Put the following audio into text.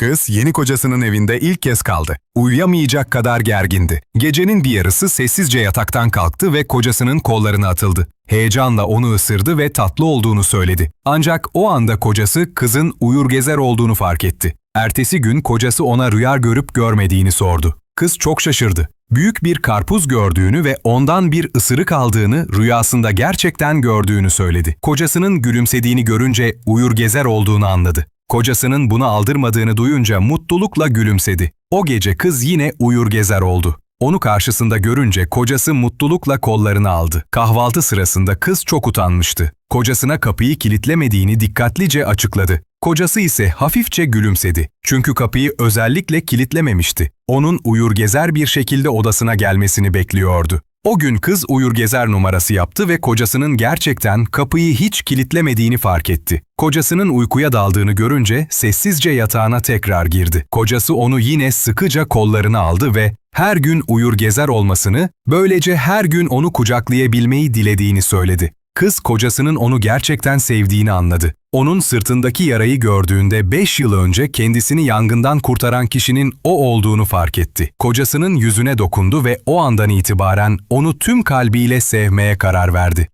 Kız yeni kocasının evinde ilk kez kaldı. Uyuyamayacak kadar gergindi. Gecenin bir yarısı sessizce yataktan kalktı ve kocasının kollarına atıldı. Heyecanla onu ısırdı ve tatlı olduğunu söyledi. Ancak o anda kocası kızın uyur gezer olduğunu fark etti. Ertesi gün kocası ona rüya görüp görmediğini sordu. Kız çok şaşırdı. Büyük bir karpuz gördüğünü ve ondan bir ısırık aldığını rüyasında gerçekten gördüğünü söyledi. Kocasının gülümsediğini görünce uyur gezer olduğunu anladı. Kocasının bunu aldırmadığını duyunca mutlulukla gülümsedi. O gece kız yine uyur gezer oldu. Onu karşısında görünce kocası mutlulukla kollarını aldı. Kahvaltı sırasında kız çok utanmıştı. Kocasına kapıyı kilitlemediğini dikkatlice açıkladı. Kocası ise hafifçe gülümsedi. Çünkü kapıyı özellikle kilitlememişti. Onun uyur gezer bir şekilde odasına gelmesini bekliyordu. O gün kız uyur gezer numarası yaptı ve kocasının gerçekten kapıyı hiç kilitlemediğini fark etti. Kocasının uykuya daldığını görünce sessizce yatağına tekrar girdi. Kocası onu yine sıkıca kollarına aldı ve her gün uyur gezer olmasını, böylece her gün onu kucaklayabilmeyi dilediğini söyledi. Kız kocasının onu gerçekten sevdiğini anladı. Onun sırtındaki yarayı gördüğünde 5 yıl önce kendisini yangından kurtaran kişinin o olduğunu fark etti. Kocasının yüzüne dokundu ve o andan itibaren onu tüm kalbiyle sevmeye karar verdi.